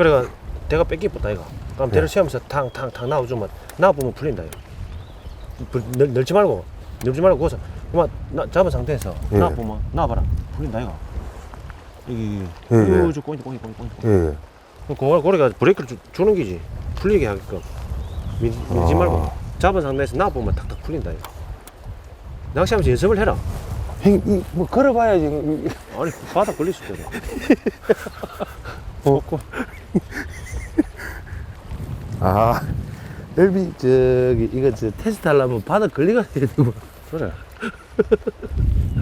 그래가 대가 뺏기겠다 이거. 그럼 네. 대를 세우면서 탕탕탕 나와주면 나와보면 풀린다 이거. 불, 널, 널지 말고 널지 말고 거기서 그만 나, 잡은 상태에서 예. 나와보면 나와봐라 풀린다 이거. 이게 예, 꼬인다 꼬인다 꼬인다 꼬인다. 고 고래가 브레이크를 주, 주는 기지 풀리게 하게끔 밀, 밀지 아. 말고 잡은 상태에서 나와보면 탁탁 풀린다 이거. 낚시하면서 연습을 해라. 형, 이, 뭐 걸어봐야지. 이- 아니 바닥 걸릴 수 있거든. 어. 아, 열비 저기 이거 저 테스트 하려면 바닥 걸리가 해야 되고. 그래.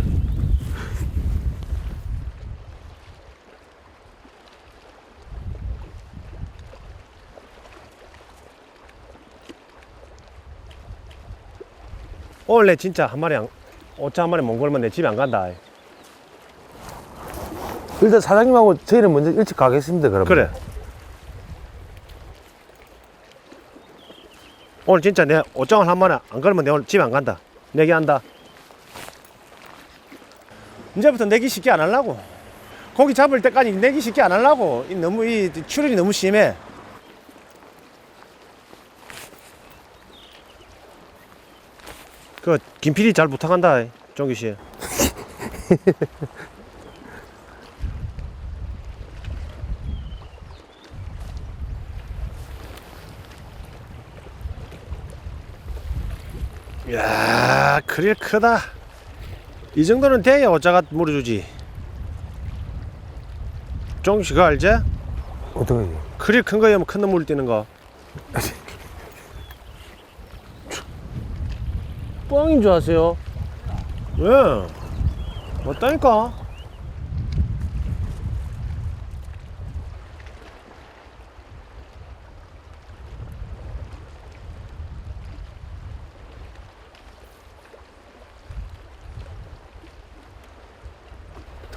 내 진짜 한 마리 안, 오차 한 마리 못 걸면 내 집에 안 간다. 일단 사장님하고 저희는 먼저 일찍 가겠습니다. 그러면. 그래. 오늘 진짜 내 옷장을 한 마리 안 걸면 내 오늘 집에 안 간다. 내기 한다. 이제부터 내기 쉽게 안 하려고. 고기 잡을 때까지 내기 쉽게 안 하려고. 이 너무 이 출혈이 너무 심해. 그 김PD 잘 부탁한다. 정규 씨. 야, 크릴 크다. 이 정도는 돼야 어짜가 물어주지. 정규 씨가 알지? 어떻게? 크릴 큰 거면 큰놈물 뛰는 거. 뻥인 줄 아세요? 왜? 맞다니까.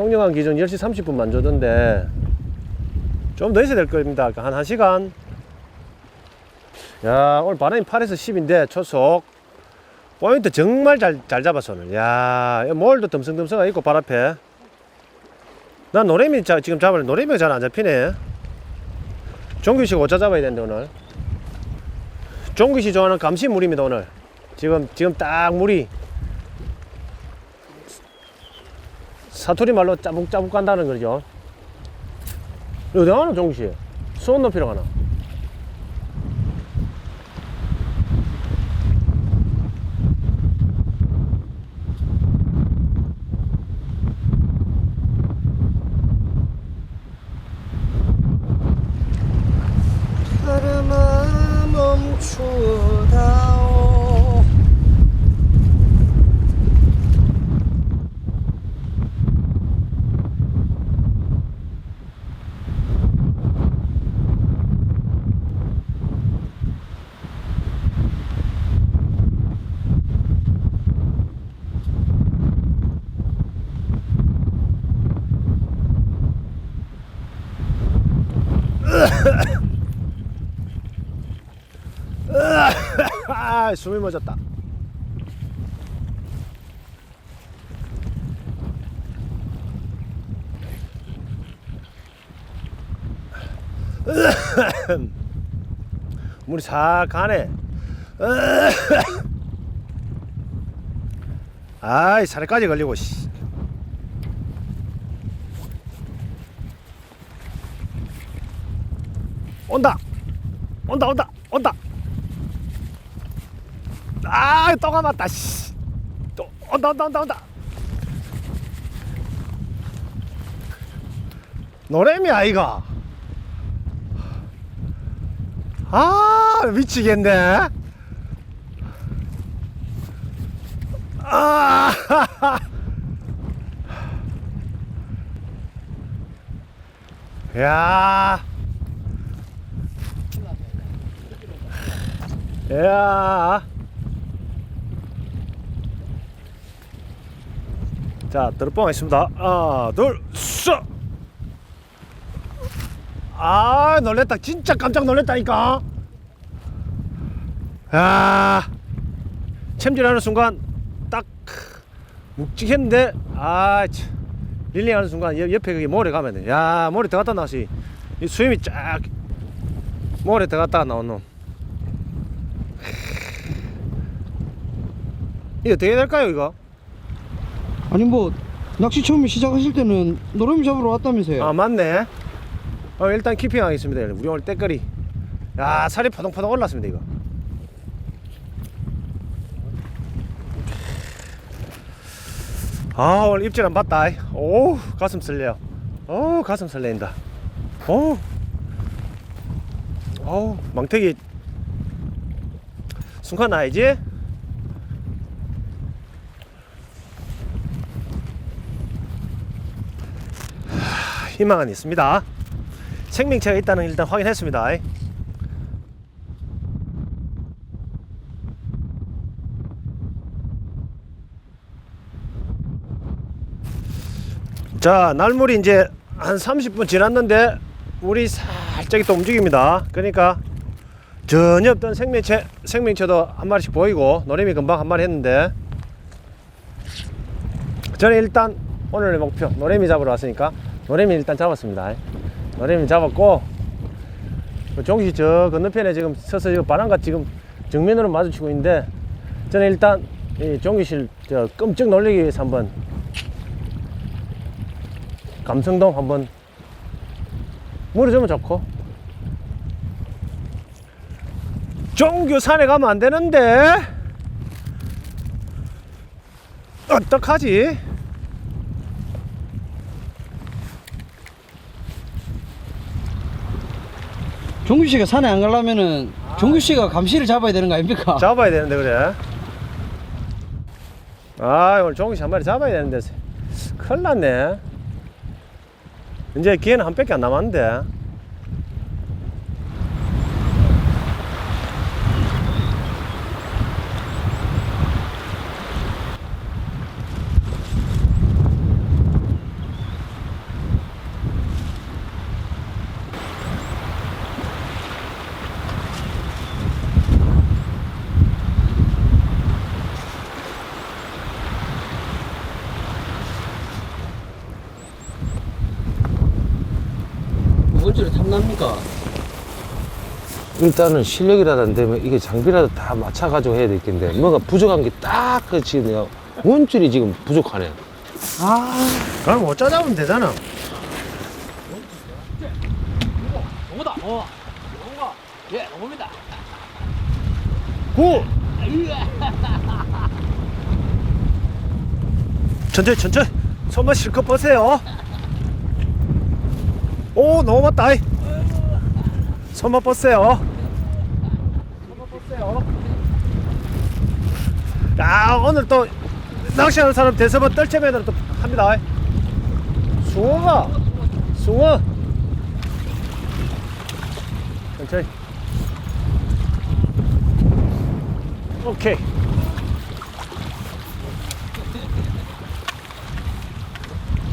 통영항 기준 10시 30분만 줘던데 좀 더 있어야 될 겁니다. 한 1시간. 야, 오늘 바람이 8에서 10인데 초속. 포인트 정말 잘, 잘 잡았어, 오늘. 야, 몰도 덤성덤성가 있고, 발 앞에. 난 노래미 자, 지금 잡을 노래미가 잘 안 잡히네. 종규 씨가 어쩌 잡아야 되는데, 오늘. 종규 씨 좋아하는 감시물입니다, 오늘. 지금, 지금 딱 물이. 사투리 말로 짜북짜북 간다는 거죠. 어디 가나 종규 씨? 수원 높이로 가나? 바람아 멈추다오 아, 숨이 멎었다. 물이 싹 가네. 아이, 살까지 걸리고, 씨. 온다! 온다, 온다, 온다! 아, 또 감았다, 씨. 또, 온다, 온다, 온다, 온다. 노래미 아이가. 아, 미치겠네. 아, 야. 야. 자, 드롭봉 있습니다. 하나, 둘, 셋. 아, 놀랬다. 진짜 깜짝 놀랬다니까. 야. 챔질하는 순간 딱 묵직했는데 아, 참. 릴링하는 순간 옆- 옆에 그게 모래 가면 돼. 야, 모래 들어갔다 나시. 이 수염이 쫙 모래 들어갔다가 나온 놈. 이거 어떻게 될까요 이거? 아니 뭐 낚시 처음 시작하실 때는 노름이 잡으러 왔다면서요? 아 맞네. 어, 일단 키핑 하겠습니다. 우리 오늘 때거리. 야 살이 포동포동 올랐습니다 이거. 아 오늘 입질 안 봤다. 오 가슴 설레요. 오 가슴 설레인다. 오. 오 망태기 순간 나이지? 희망은 있습니다. 생명체가 있다는 일단 확인했습니다. 자, 날물이 이제 한 30분 지났는데 물이 살짝 또 움직입니다. 그러니까 전혀 없던 생명체, 생명체도 한 마리씩 보이고 노림이 금방 한 마리 했는데 저는 일단 오늘의 목표 노래미 잡으러 왔으니까 노래미 일단 잡았습니다. 노래미 잡았고 그 종시 저 건너편에 지금 서서 지금 바람과 지금 정면으로 마주치고 있는데 저는 일단 이 종기실 저 끔찍 놀리기 위해서 한번 감성동 한번 물을 주면 좋고 종교 산에 가면 안 되는데 어떡하지? 종규 씨가 산에 안 가려면은 종규 씨가 감시를 잡아야 되는 거 아닙니까? 잡아야 되는데 그래. 아 오늘 종이씨 한 마리 잡아야 되는데. 큰일 났네. 이제 기회는 한 뺏기 안 남았는데 무건줄이 탐납니까? 일단은 실력이라도 안 되면 이게 장비라도 다 맞춰가지고 해야 될 텐데 뭔가 부족한 게딱 그 지금 내가 원줄이 지금 부족하네. 아 그럼 어쩌 잡으면 되잖아. 너무다 어 너무가 예 너무입니다. 구! 천천히 천천히. 손만 실컷 뻗으세요 오 너무 맞다. 이. 손만 뻗으세요. 손만 뻗으세요. 야 오늘 또 낚시하는 사람 대서번 떨채매들 또 합니다. 숭어가 숭어 천천히. 오케이.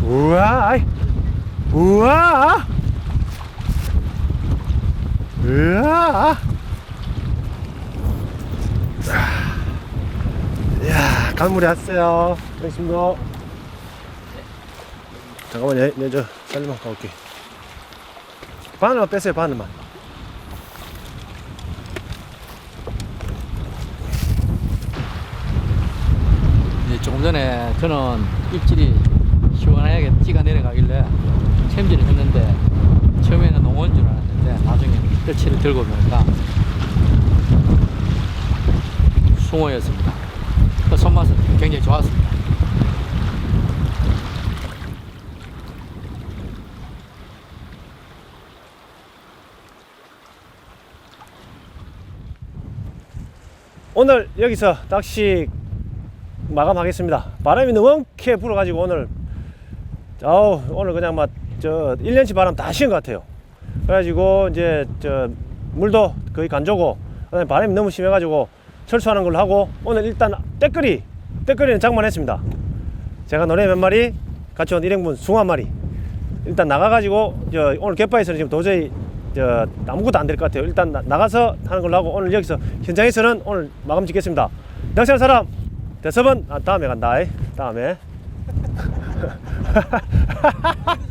우와, 아이. 우와. 우와. 아. 야, 강물이 왔어요. 알겠습니다. 잠깐만요, 네, 저, 살림만 가볼게. 바늘만 빼세요, 바늘만. 조금 전에 저는 입질이 시원하게 찌가 내려가길래 챔질을 했는데 처음에는 농어인 줄 알았는데 나중에 뜰치를 들고 보니까 숭어였습니다. 그 손맛은 굉장히 좋았습니다. 오늘 여기서 낚시 마감하겠습니다. 바람이 너무게 불어가지고 오늘 어우 오늘 그냥 막 저 1년치 바람 다 쉬는 것 같아요. 그래가지고 이제 저 물도 거의 간조고 바람이 너무 심해가지고 철수하는 걸로 하고 오늘 일단 때거리 때거리는 장만했습니다. 제가 노래 몇 마리 같이 온 일행분 숭어 한 마리 일단 나가가지고 저 오늘 갯바에서는 지금 도저히 저 아무것도 안 될 것 같아요. 일단 나, 나가서 하는 걸로 하고 오늘 여기서 현장에서는 오늘 마감 짓겠습니다. 낚시하는 사람 대서번 아, 다음에 간다. 이. 다음에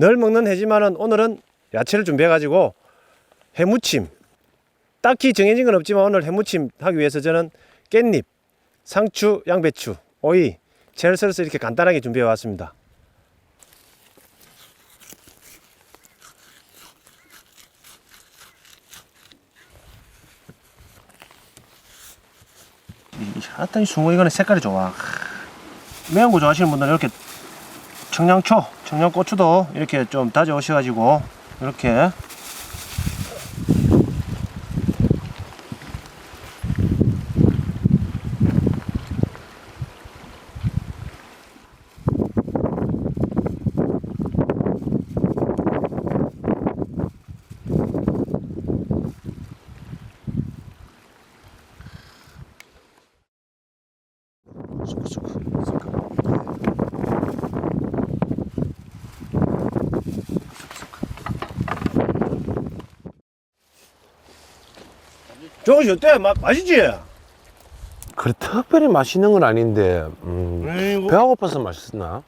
늘 먹는 해지만은 오늘은 야채를 준비해가지고 해무침. 딱히 정해진 건 없지만 오늘 해무침 하기 위해서 저는 깻잎, 상추, 양배추, 오이, 채를 이렇게 간단하게 준비해 왔습니다. 하여튼 이 숭어 이거는 색깔이 좋아. 매운 거 좋아하시는 분들은 이렇게 청양초, 청양고추도 이렇게 좀 다져 오셔가지고 이렇게 조금씩 어때? 마, 맛있지? 그래 특별히 맛있는 건 아닌데 음, 에이구. 배가 고파서 맛있나?